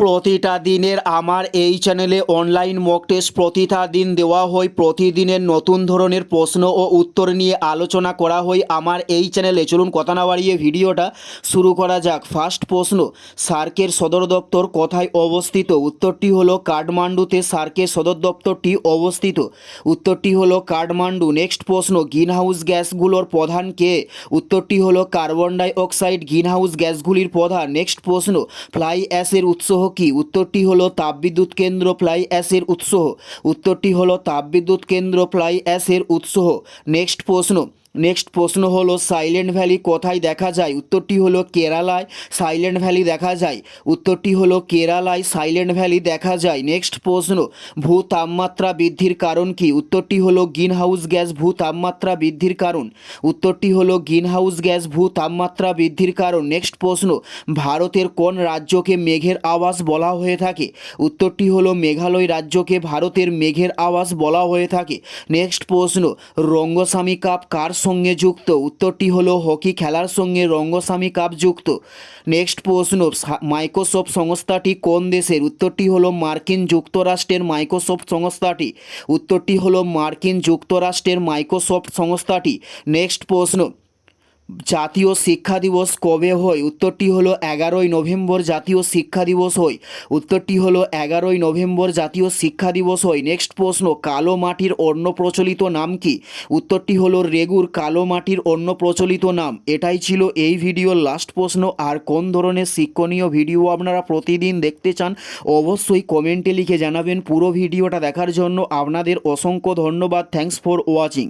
প্রতিটা দিনের আমার এই চ্যানেলে অনলাইন মক টেস্ট প্রতিটা দিন দেওয়া হয়। প্রতিদিনের নতুন ধরনের প্রশ্ন ও উত্তর নিয়ে আলোচনা করা হয় আমার এই চ্যানেলে। চলুন কথা না বাড়িয়ে ভিডিওটা শুরু করা যাক। ফার্স্ট প্রশ্ন, সার্কের সদর দপ্তর কোথায় অবস্থিত? উত্তরটি হলো কাঠমান্ডুতে সার্কের সদর দপ্তরটি অবস্থিত। উত্তরটি হলো কাঠমান্ডু। নেক্সট প্রশ্ন, গ্রিনহাউস গ্যাসগুলোর প্রধান কে? উত্তরটি হলো কার্বন ডাই অক্সাইড গ্রিনহাউস গ্যাসগুলির প্রধান। নেক্সট প্রশ্ন, ফ্লাই অ্যাশের উৎস কি? উত্তরটি হলো তাপবিদ্যুৎ কেন্দ্র ফ্লাই অ্যাসের উৎস। উত্তরটি হলো তাপবিদ্যুৎ কেন্দ্র ফ্লাই অ্যাসের উৎস। নেক্সট প্রশ্ন। নেক্সট প্রশ্ন হলো, সাইলেন্ট ভ্যালি কোথায় দেখা যায়? উত্তরটি হলো কেরালায় সাইলেন্ট ভ্যালি দেখা যায়। উত্তরটি হলো কেরালায় সাইলেন্ট ভ্যালি দেখা যায়। নেক্সট প্রশ্ন, ভূ তাপমাত্রা বৃদ্ধির কারণ কি? উত্তরটি হলো গ্রিন হাউস গ্যাস ভূ তাপমাত্রা বৃদ্ধির কারণ। উত্তরটি হলো গ্রিন হাউস গ্যাস ভূ তাপমাত্রা বৃদ্ধির কারণ। নেক্সট প্রশ্ন, ভারতের কোন রাজ্যকে মেঘের আওয়াজ বলা হয়ে থাকে? উত্তরটি হলো মেঘালয় রাজ্যকে ভারতের মেঘের আওয়াজ বলা হয়ে থাকে। নেক্সট প্রশ্ন, রঙ্গস্বামী কাপ কার সঙ্গে যুক্ত। উত্তরটি হলো, হকি খেলার সঙ্গে রঙ্গস্বামী কাপ যুক্ত। নেক্সট প্রশ্ন মাইক্রোসফট সংস্থাটি কোন দেশের? উত্তরটি হলো, মার্কিন যুক্তরাষ্ট্রের মাইক্রোসফট সংস্থাটি। উত্তরটি হলো, মার্কিন যুক্তরাষ্ট্রের মাইক্রোসফট সংস্থাটি। নেক্সট প্রশ্ন জাতীয় শিক্ষা দিবস কবে হয়? উত্তরটি হলো এগারোই নভেম্বর জাতীয় শিক্ষা দিবস হয়। উত্তরটি হলো এগারোই নভেম্বর জাতীয় শিক্ষা দিবস হয়। নেক্সট প্রশ্ন, কালো মাটির অন্য প্রচলিত নাম কি? উত্তরটি হলো রেগুর কালো মাটির অন্য প্রচলিত নাম। এটাই ছিল এই ভিডিওর লাস্ট প্রশ্ন। আর কোন ধরনের শিক্ষণীয় ভিডিও আপনারা প্রতিদিন দেখতে চান, অবশ্যই কমেন্টে লিখে জানাবেন পুরো ভিডিওটা দেখার জন্য। আপনাদের অসংখ্য ধন্যবাদ। Thanks for watching